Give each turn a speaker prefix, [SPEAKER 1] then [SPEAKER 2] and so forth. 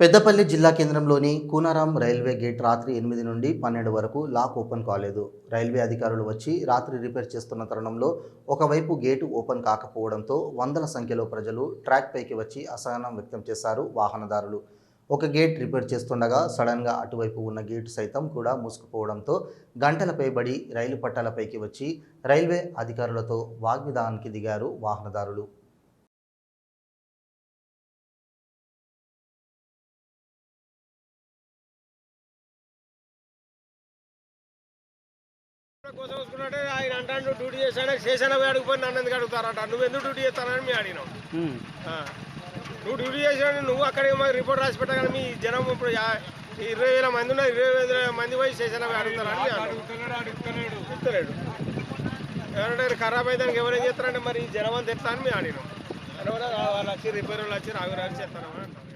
[SPEAKER 1] పెద్దపల్లి జిల్లా కేంద్రంలోని కూనారాం railway gate రాత్రి ఎనిమిది నుండి పన్నెండు వరకు లాక్ ఓపెన్ కాలేదు. రైల్వే అధికారులు వచ్చి రాత్రి రిపేర్ చేస్తున్న తరుణంలో ఒకవైపు గేటు ఓపెన్ కాకపోవడంతో వందల సంఖ్యలో ప్రజలు ట్రాక్ పైకి వచ్చి అసహనం వ్యక్తం చేశారు వాహనదారులు. ఒక గేట్ రిపేర్ చేస్తుండగా సడన్గా అటువైపు ఉన్న గేటు సైతం కూడా మూసుకుపోవడంతో గంటలపై బడి రైలు పట్టాలపైకి వచ్చి రైల్వే అధికారులతో వాగ్విధానానికి దిగారు వాహనదారులు.
[SPEAKER 2] కోసం వస్తున్నట్టే ఆయన అంటాడు డ్యూటీ చేశాడు? స్టేషన్ పోయి అడుగుపోయి నన్ను ఎందుకు అడుగుతారంట? నువ్వు ఎందుకు డ్యూటీ చేస్తానని మేము అడిగినాం. నువ్వు డ్యూటీ చేసాడు నువ్వు అక్కడికి మాకు రిపోర్ట్ రాసి పెట్టగానే మీ జనం ఇప్పుడు ఇరవై వేల మంది ఉన్నారు ఇరవై వేల మంది పోయి స్టేషన్ పోయి అడుగుతారని. చెప్తలేడు ఎవరంటే ఖరాబ్ అయితే ఎవరేం చేస్తారంటే మరి జనం అంతా అని మేము అడిగినాం. వచ్చి రిపేర్ వాళ్ళు వచ్చి రాగు చేస్తారని అంటారు